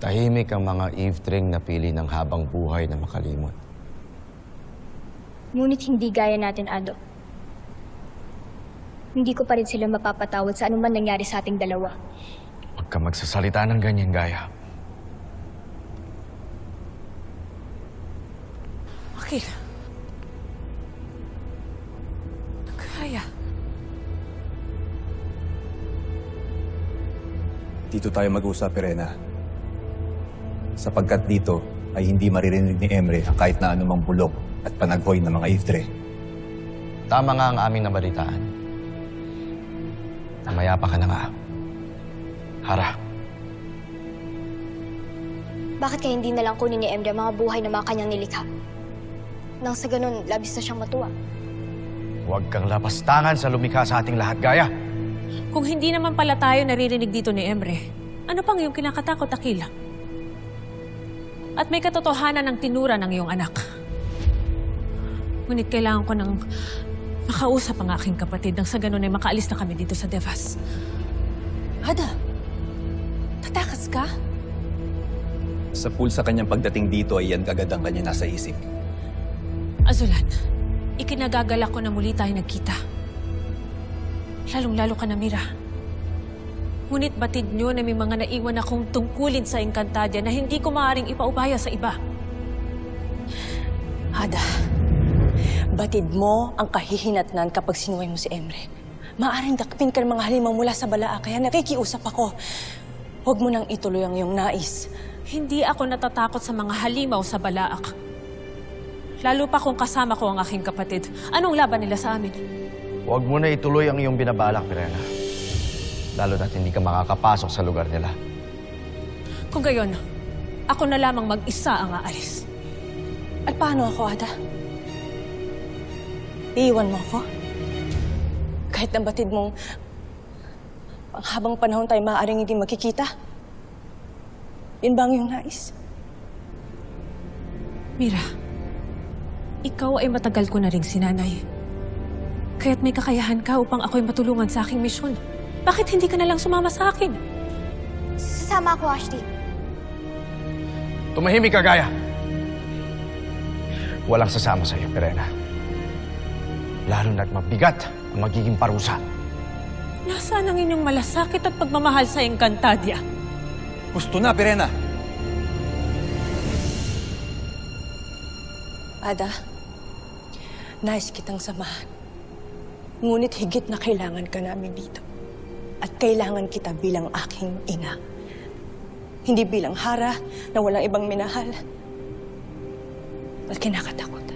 Tahimik ang mga eavestring na pili ng habang buhay na makalimot. Ngunit hindi gaya natin, Ado. Hindi ko pa rin sila mapapatawad sa anuman nangyari sa ating dalawa. Huwag ka magsasalita ng ganyan, Gaya. Akil. Kaya. Dito tayo mag-usap, Irena. Sapagkat dito ay hindi maririnig ni Emre ang kahit na anumang bulong at panaghoy ng mga iftre. Tama nga ang aming nabalitaan. Namaya pa ka na nga. Hara, Bakit kaya hindi na lang kunin ni Emre ang mga buhay ng mga kanyang nilikha? Nang sa ganun, labis na siyang matuwa. huwag kang lapastangan sa lumikha sa ating lahat, Gaya. Kung hindi naman pala tayo naririnig dito ni Emre, ano pang iyong kinakatakot, Akila? At may katotohanan ng tinura ng iyong anak. Ngunit kailangan ko ng makausap ang aking kapatid nang sa ganun ay makaalis na kami dito sa Devas. Ada, tatakas ka? Sa pool sa kanyang pagdating dito ay yan kagad ang kanya nasa isip. Azulan, ikinagagalak ko na muli tayo nagkita. Lalong-lalo ka na, Mira. Ngunit batid niyo na may mga naiwan akong tungkulin sa Encantadia na hindi ko maaaring ipaubaya sa iba. Ada, batid mo ang kahihinatnan kapag sinuway mo si Emre. Maaring dakpin ka ng mga halimaw mula sa balaa, kaya nakikiusap ako. Huwag mo nang ituloy ang iyong nais. Hindi ako natatakot sa mga halimaw sa balaak. Lalo pa kung kasama ko ang aking kapatid. Anong laban nila sa amin? Huwag mo na ituloy ang iyong binabalak, Pirena. Lalo na't hindi ka makakapasok sa lugar nila. Kung gayon, ako na lamang mag-isa ang aalis. At paano ako, Ada? Iiwan mo ako? Kahit na batid mong pang habang panahon tayo maaaring hindi magkikita? Yun ba ang iyong nais? Mira, ikaw ay matagal ko na ring sinanay. Kaya't may kakayahan ka upang ako'y matulungan sa aking misyon. Bakit hindi ka na lang sumama sa akin? Sasama ako, Ashley. Tumahimik ka, Gaya. Walang sasama sa'yo, Pirena. Lalo na't mabigat ang magiging parusa. Nasaan ang inyong malasakit at pagmamahal sa Encantadia? Gusto na, Pirena! Ada, nais kitang samahan. Ngunit higit na kailangan ka namin dito. At kailangan kita bilang aking ina. Hindi bilang hara na walang ibang minahal. At kinakatakutan.